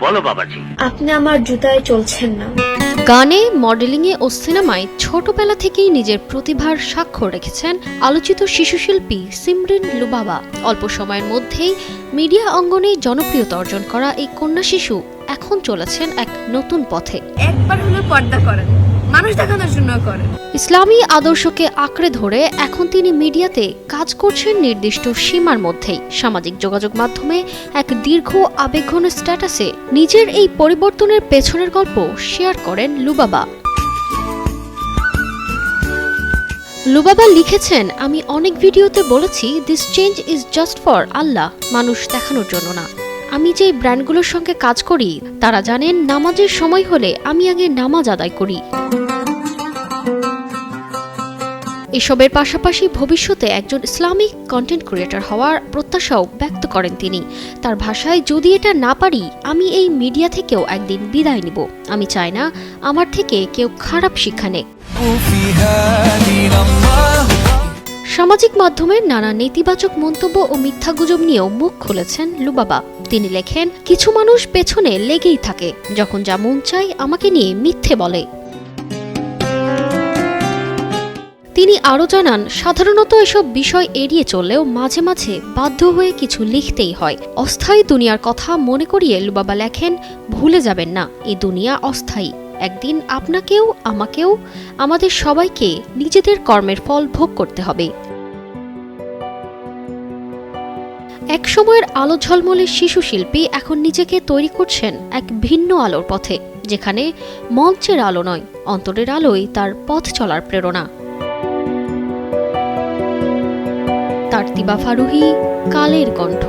বলো বাবাজি। আপনি আমার জুতায় চলছেন না। গানে মডেলিংয়ে ও সিনেমায় ছোটবেলা থেকেই নিজের প্রতিভার স্বাক্ষর রেখেছেন আলোচিত শিশুশিল্পী সিমরিন লুবাবা। অল্প সময়ের মধ্যেই মিডিয়া অঙ্গনে জনপ্রিয়তা অর্জন করা এই কন্যা শিশু এখন চলেছেন এক নতুন পথে। একবার হলো পর্দা করেন। মানুষ দেখানোর জন্য ইসলামী আদর্শকে আঁকড়ে ধরে এখন তিনি মিডিয়াতে কাজ করছেন নির্দিষ্ট সীমার মধ্যেই। সামাজিক যোগাযোগ মাধ্যমে এক দীর্ঘ আবেগঘন স্ট্যাটাসে নিজের এই পরিবর্তনের পেছনের গল্প শেয়ার করেন লুবাবা। লুবাবা লিখেছেন, আমি অনেক ভিডিওতে বলেছি this change is just for Allah, মানুষ দেখানোর জন্য না। আমি যে ব্র্যান্ডগুলোর সঙ্গে কাজ করি, তারা জানেন নামাজের সময় হলে আমি আগে নামাজ আদায় করি। এসবের পাশাপাশি ভবিষ্যতে একজন ইসলামিক কন্টেন্ট ক্রিয়েটর হওয়ার প্রত্যাশাও ব্যক্ত করেন তিনি। তার ভাষায়, যদি এটা না পারি, আমি এই মিডিয়া থেকেও একদিন বিদায় নিব। আমি চাই না আমার থেকে কেউ খারাপ শিক্ষা নেয় সামাজিক মাধ্যমের নানা নেতিবাচক মন্তব্য ও মিথ্যা গুজব নিয়েও মুখ খুলেছেন লুবাবা। তিনি লেখেন, কিছু মানুষ পেছনে লেগেই থাকে, যখন যা মন চায় আমাকে নিয়ে মিথ্যে বলে। তিনি আরও জানান, সাধারণত এসব বিষয় এড়িয়ে চললেও মাঝে মাঝে বাধ্য হয়ে কিছু লিখতেই হয়। অস্থায়ী দুনিয়ার কথা মনে করিয়ে লুবাবা লেখেন, ভুলে যাবেন না, এই দুনিয়া অস্থায়ী। একদিন আপনাকেও, আমাকেও, আমাদের সবাইকে নিজেদের কর্মের ফল ভোগ করতে হবে। এক সময়ের আলো ঝলমলে শিশু শিল্পী এখন নিজেকে তৈরি করছেন এক ভিন্ন আলোর পথে, যেখানে মঞ্চের আলো নয়, অন্তরের আলোই তার পথ চলার প্রেরণা। তার তিবা ফারুহি কালের কণ্ঠ।